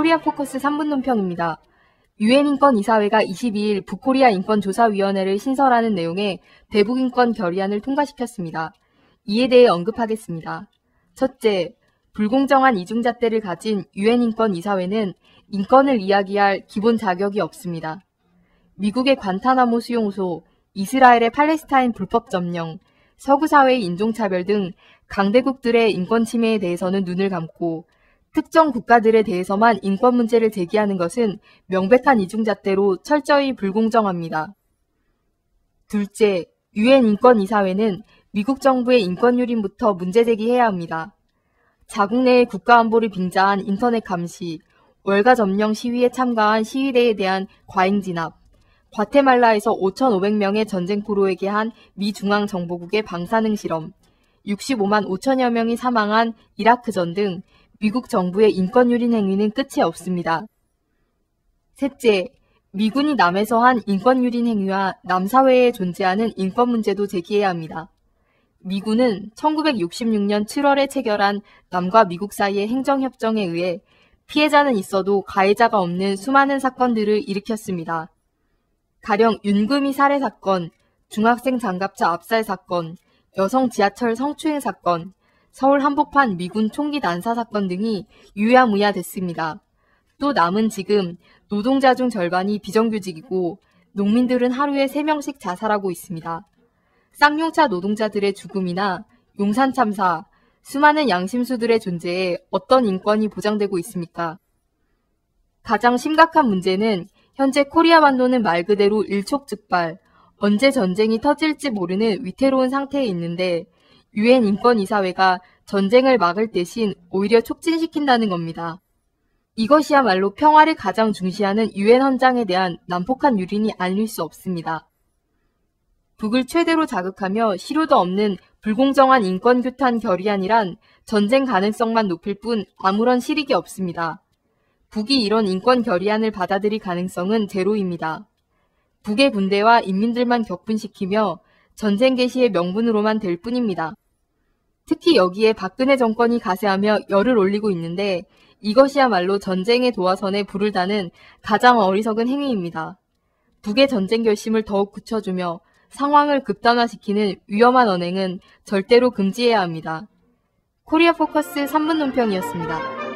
코리아 포커스 3분 논평입니다. 유엔 인권 이사회가 22일 북코리아 인권조사위원회를 신설하는 내용의 대북인권 결의안을 통과시켰습니다. 이에 대해 언급하겠습니다. 첫째, 불공정한 이중잣대를 가진 유엔 인권 이사회는 인권을 이야기할 기본 자격이 없습니다. 미국의 관타나모 수용소, 이스라엘의 팔레스타인 불법 점령, 서구 사회의 인종차별 등 강대국들의 인권 침해에 대해서는 눈을 감고 특정 국가들에 대해서만 인권 문제를 제기하는 것은 명백한 이중잣대로 철저히 불공정합니다. 둘째, 유엔 인권이사회는 미국 정부의 인권 유린부터 문제 제기해야 합니다. 자국 내의 국가 안보를 빙자한 인터넷 감시, 월가 점령 시위에 참가한 시위대에 대한 과잉 진압, 과테말라에서 5,500명의 전쟁 포로에게 한 미 중앙정보국의 방사능 실험, 65만 5천여 명이 사망한 이라크전 등 미국 정부의 인권 유린 행위는 끝이 없습니다. 셋째, 미군이 남에서 한 인권 유린 행위와 남사회에 존재하는 인권 문제도 제기해야 합니다. 미군은 1966년 7월에 체결한 남과 미국 사이의 행정협정에 의해 피해자는 있어도 가해자가 없는 수많은 사건들을 일으켰습니다. 가령 윤금이 살해 사건, 중학생 장갑차 압살 사건, 여성 지하철 성추행 사건, 서울 한복판 미군 총기 난사 사건 등이 유야무야 됐습니다. 또 남은 지금 노동자 중 절반이 비정규직이고 농민들은 하루에 3명씩 자살하고 있습니다. 쌍용차 노동자들의 죽음이나 용산 참사, 수많은 양심수들의 존재에 어떤 인권이 보장되고 있습니까? 가장 심각한 문제는 현재 코리아 반도는 말 그대로 일촉즉발, 언제 전쟁이 터질지 모르는 위태로운 상태에 있는데 유엔 인권이사회가 전쟁을 막을 대신 오히려 촉진시킨다는 겁니다. 이것이야말로 평화를 가장 중시하는 유엔 헌장에 대한 난폭한 유린이 아닐 수 없습니다. 북을 최대로 자극하며 실효도 없는 불공정한 인권 규탄 결의안이란 전쟁 가능성만 높일 뿐 아무런 실익이 없습니다. 북이 이런 인권 결의안을 받아들일 가능성은 제로입니다. 북의 군대와 인민들만 격분시키며 전쟁 개시의 명분으로만 될 뿐입니다. 특히 여기에 박근혜 정권이 가세하며 열을 올리고 있는데 이것이야말로 전쟁의 도화선에 불을 다는 가장 어리석은 행위입니다. 북의 전쟁 결심을 더욱 굳혀주며 상황을 극단화시키는 위험한 언행은 절대로 금지해야 합니다. 코리아 포커스 3분 논평이었습니다.